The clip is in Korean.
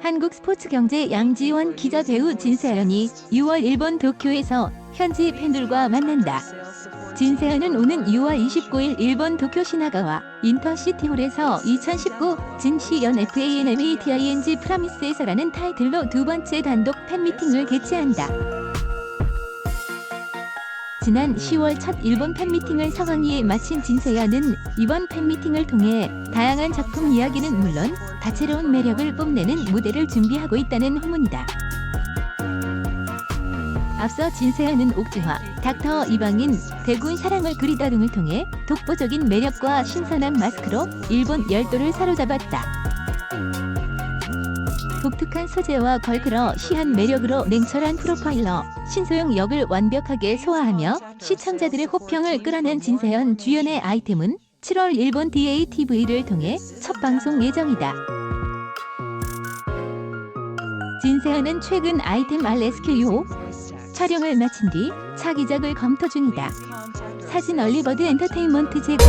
한국 스포츠경제 양지원 기자 배우 진세현이 6월 일본 도쿄에서 현지 팬들과 만난다. 진세현은 오는 6월 29일 일본 도쿄 시나가와 인터시티홀에서 2019 진시연 FANMATING 프라미스에서라는 타이틀로 두 번째 단독 팬미팅을 개최한다. 지난 10월 첫 일본 팬미팅을 성황리에 마친 진세현은 이번 팬미팅을 통해 다양한 작품 이야기는 물론 다채로운 매력을 뽐내는 무대를 준비하고 있다는 후문이다. 앞서 진세현은 옥주화, 닥터 이방인, 대군 사랑을 그리다 등을 통해 독보적인 매력과 신선한 마스크로 일본 열도를 사로잡았다. 독특한 소재와 걸크러 시한 매력으로 냉철한 프로파일러 신소영 역을 완벽하게 소화하며 시청자들의 호평을 끌어낸 진세현 주연의 아이템은 7월 일본 DATV를 통해 첫 방송 예정이다. 진세현은 최근 아이템 RSQ 촬영을 마친 뒤 차기작을 검토 중이다. 사진 얼리버드 엔터테인먼트 제공